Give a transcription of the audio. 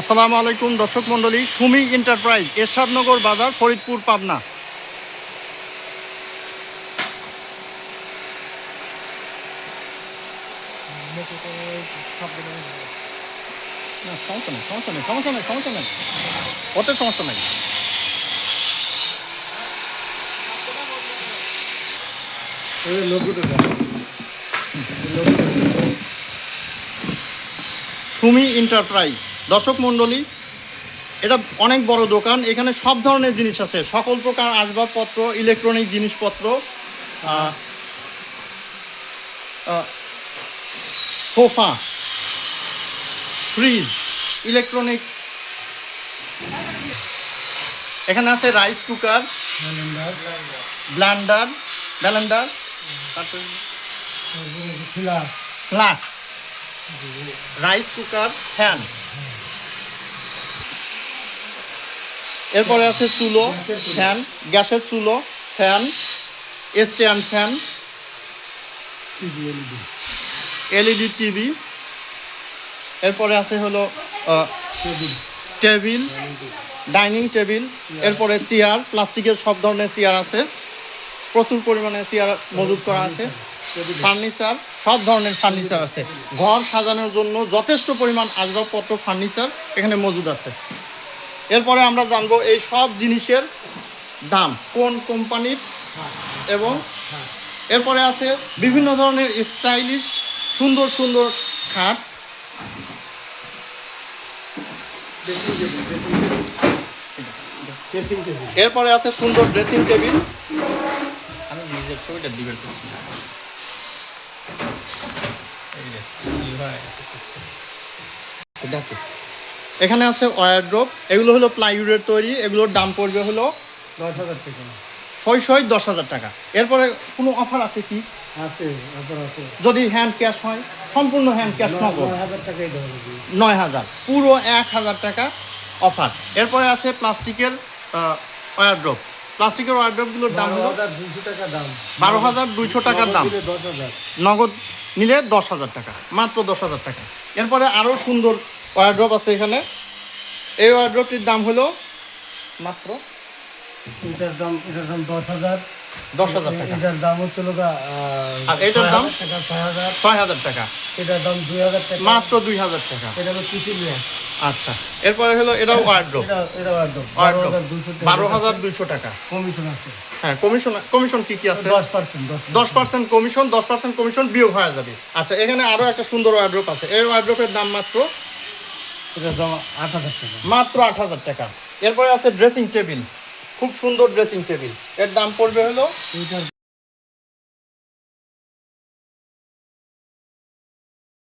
আসসালামু আলাইকুম দর্শক মণ্ডলী। সুমি এন্টারপ্রাইজ এরশাদনগর বাজার ফরিদপুর পাবনা। সমস্যা নেই সমস্যা নেই সমস্যা নেই সমস্যা নেই। ওতে সমস্যা নেই। সুমি এন্টারপ্রাইজ। দর্শক মণ্ডলী এটা অনেক বড় দোকান এখানে সব ধরনের জিনিস আছে। সকল প্রকার আসবাবপত্র ইলেকট্রনিক জিনিসপত্র সোফা ফ্রিজ ইলেকট্রনিক এখানে আছে rice cooker blender blender flask rice cooker fan এরপরে আছে চুলো, ফ্যান, গ্যাসের চুলো, fan, stand fan, LED TV, এরপরে আছে হলো টেবিল, ডাইনিং টেবিল, এরপরে চেয়ার, প্লাস্টিকের সব ধরনের চেয়ার আছে, প্রচুর পরিমাণে চেয়ার মজুত করা আছে, ফার্নিচার, সব ধরনের ফার্নিচার আছে, ঘর সাজানোর জন্য যথেষ্ট পরিমাণ আসবাবপত্র, ফার্নিচার এখানে মজুদ আছে। এরপরে আমরা জানব এই সব জিনিসের দাম কোন কোম্পানির এবং এরপরে আছে বিভিন্ন ধরনের স্টাইলিশ সুন্দর সুন্দর খাট এরপরে আছে সুন্দর ড্রেসিং টেবিল আমি নিজের ছবিটা দিবেন আছে। এখানে আছে ওয়ারড্রপ এগুলো হলো প্লাইউডের তৈরি এগুলোর দাম পড়বে হলো দশ হাজার টাকা। ছয় ছয় দশ হাজার টাকা। এরপরে কোনো অফার আছে কি? আছে যদি হ্যান্ড ক্যাশ হয় সম্পূর্ণ হ্যান্ড ক্যাশ নগদ। নয় হাজার টাকাই নয় হাজার পুরো এক হাজার টাকা অফার এরপরে আছে প্লাস্টিকের ওয়ারড্রপ প্লাস্টিকের ওয়ারড্রপগুলোর দাম হলো দুশো টাকা দাম। বারো হাজার দুইশো টাকার দাম। নগদ নিলে দশ হাজার টাকা মাত্র দশ হাজার টাকা। এরপরে আরও সুন্দর ওয়ারড্রপ আছে এখানে। এই ওয়ারড্রপটির দাম হলো মাত্র এটার দাম এটার দাম দশ হাজার। দশ হাজার টাকা। এটার দাম আর এটার দাম? ছয় হাজার। ছয় হাজার টাকা। এটার দাম দুই হাজার টাকা। মাত্র দুই হাজার টাকা। এটা হলো র্যাক আচ্ছা। এরপরে হলো এটাও ওয়ারড্রপ এটা ওয়ারড্রপ বারো হাজার দুইশো টাকা। কমিশন আছে। হ্যাঁ কমিশন কমিশন কি কি আছে? দশ পার্সেন্ট দশ দশ পার্সেন্ট কমিশন দশ পার্সেন্ট কমিশন বিয়োগ হয়ে যাবে। আচ্ছা এখানে আরও একটা সুন্দর ওয়ার্ড্রপ আছে। এই ওয়ার্ড্রপের দাম মাত্র এটার দাম আট হাজার টাকা মাত্র আট হাজার টাকা। এরপরে আছে ড্রেসিং টেবিল খুব সুন্দর ড্রেসিং টেবিলের দাম পড়বে হলো